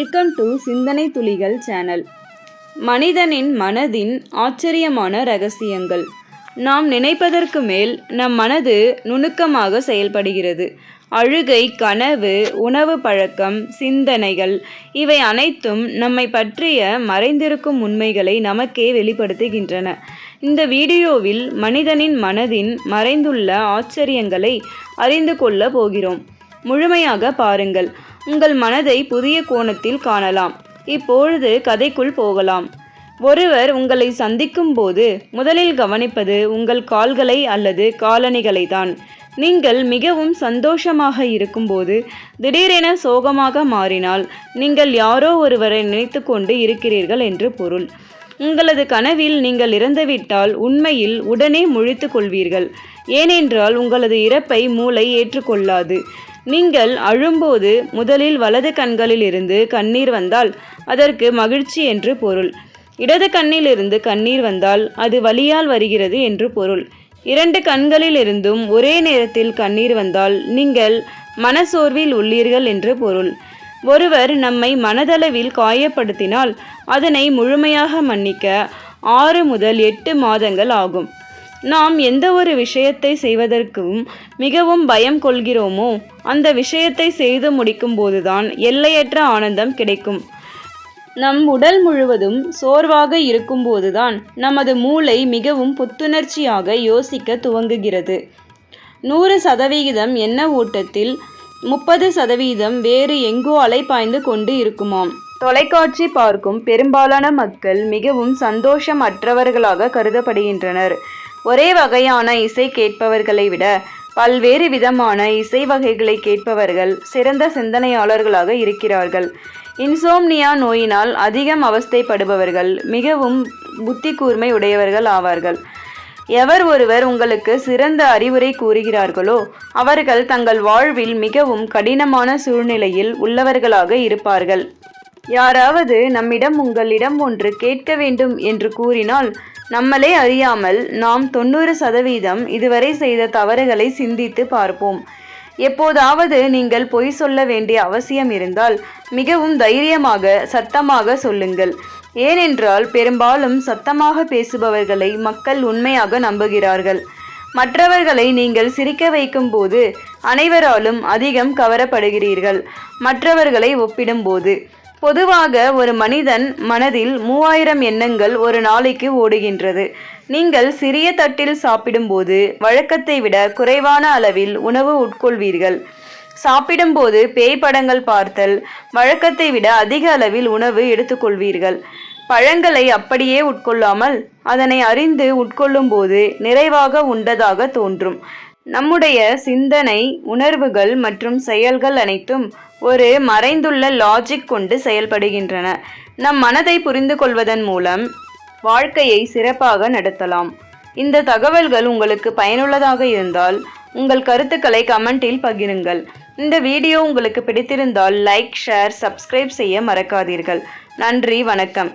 Welcome to சிந்தனை துளிகள் channel மனிதனின் மனதின் ஆச்சரியமான ரகசியங்கள். நாம் நினைப்பதற்கு மேல் நம் மனது நுணுக்கமாக செயல்படுகிறது. அழுகை கனவு உணவு பழக்கம் சிந்தனைகள் இவை அனைத்தும் நம்மை பற்றிய மறைந்திருக்கும் உண்மைகளை நமக்கே வெளிப்படுத்துகின்றன. இந்த வீடியோவில் மனிதனின் மனதின் மறைந்துள்ள ஆச்சரியங்களை அறிந்து கொள்ள போகிறோம். முழுமையாக பாருங்கள். உங்கள் மனதை புதிய கோணத்தில் காணலாம். இப்பொழுது கதைக்குள் போகலாம். ஒருவர் உங்களை சந்திக்கும் போது முதலில் கவனிப்பது உங்கள் கால்களை அல்லது காலணிகளை தான் நீங்கள் மிகவும் சந்தோஷமாக இருக்கும்போது திடீரென சோகமாக மாறினால் நீங்கள் யாரோ ஒருவரை நினைத்து கொண்டு இருக்கிறீர்கள் என்று பொருள். உங்களது கனவில் நீங்கள் இறந்துவிட்டால் உண்மையில் உடனே முழித்து கொள்வீர்கள். ஏனென்றால் உங்களது இறப்பை மூளை ஏற்றுக்கொள்ளாது. நீங்கள் அழும்போது முதலில் வலது கண்களில் இருந்து கண்ணீர் வந்தால் அதற்கு மகிழ்ச்சி என்று பொருள். இடது கண்ணிலிருந்து கண்ணீர் வந்தால் அது வலியால் வருகிறது என்று பொருள். இரண்டு கண்களிலிருந்தும் ஒரே நேரத்தில் கண்ணீர் வந்தால் நீங்கள் மனசோர்வில் உள்ளீர்கள் என்று பொருள். ஒருவர் நம்மை மனதளவில் காயப்படுத்தினால் அதனை முழுமையாக மன்னிக்க ஆறு முதல் எட்டு மாதங்கள் ஆகும். நாம் எந்த ஒரு விஷயத்தை செய்வதற்கும் மிகவும் பயம் கொள்கிறோமோ அந்த விஷயத்தை செய்து முடிக்கும் போதுதான் எல்லையற்ற ஆனந்தம் கிடைக்கும். நம் உடல் முழுவதும் சோர்வாக இருக்கும்போதுதான் நமது மூளை மிகவும் புத்துணர்ச்சியாக யோசிக்க துவங்குகிறது. நூறு சதவிகிதம் எண்ண ஓட்டத்தில் முப்பது சதவீதம் வேறு எங்கோ அலைப்பாய்ந்து கொண்டு இருக்குமாம். தொலைக்காட்சி பார்க்கும் பெரும்பாலான மக்கள் மிகவும் சந்தோஷமற்றவர்களாக கருதப்படுகின்றனர். ஒரே வகையான இசை கேட்பவர்களை விட பல்வேறு விதமான இசை வகைகளை கேட்பவர்கள் சிறந்த சிந்தனையாளர்களாக இருக்கிறார்கள். இன்சோம்னியா நோயினால் அதிகம் அவஸ்தைப்படுபவர்கள் மிகவும் புத்தி கூர்மை உடையவர்கள் ஆவார்கள். எவர் ஒருவர் உங்களுக்கு சிறந்த அறிவுரை கூறுகிறார்களோ அவர்கள் தங்கள் வாழ்வில் மிகவும் கடினமான சூழ்நிலையில் உள்ளவர்களாக இருப்பார்கள். யாராவது நம்மிடம் உங்களிடம் ஒன்று கேட்க வேண்டும் என்று கூறினால் நம்மளே அறியாமல் நாம் தொண்ணூறு சதவீதம் இதுவரை செய்த தவறுகளை சிந்தித்து பார்ப்போம். எப்போதாவது நீங்கள் பொய் சொல்ல வேண்டிய அவசியம் இருந்தால் மிகவும் தைரியமாக சத்தமாக சொல்லுங்கள். ஏனென்றால் பெரும்பாலும் சத்தமாக பேசுபவர்களை மக்கள் உண்மையாக நம்புகிறார்கள். மற்றவர்களை நீங்கள் சிரிக்க வைக்கும் போது அனைவராலும் அதிகம் கவரப்படுகிறீர்கள். மற்றவர்களை ஒப்பிடும்போது பொதுவாக ஒரு மனிதன் மனதில் மூவாயிரம் எண்ணங்கள் ஒரு நாளைக்கு ஓடுகின்றது. நீங்கள் சிறிய தட்டில் சாப்பிடும்போது வழக்கத்தை விட குறைவான அளவில் உணவு உட்கொள்வீர்கள். சாப்பிடும்போது பேய் படங்கள் பார்த்தல் வழக்கத்தை விட அதிக அளவில் உணவு எடுத்துக்கொள்வீர்கள். பழங்களை அப்படியே உட்கொள்ளாமல் அதனை அறிந்து உட்கொள்ளும் போது நிறைவாக உண்டதாக தோன்றும். நம்முடைய சிந்தனை உணர்வுகள் மற்றும் செயல்கள் அனைத்தும் ஒரு மறைந்துள்ள லாஜிக் கொண்டு செயல்படுகின்றன. நம் மனதை புரிந்து கொள்வதன் மூலம் வாழ்க்கையை சிறப்பாக நடத்தலாம். இந்த தகவல்கள் உங்களுக்கு பயனுள்ளதாக இருந்தால் உங்கள் கருத்துக்களை கமெண்டில் பகிருங்கள். இந்த வீடியோ உங்களுக்கு பிடித்திருந்தால் லைக் ஷேர் சப்ஸ்கிரைப் செய்ய மறக்காதீர்கள். நன்றி வணக்கம்.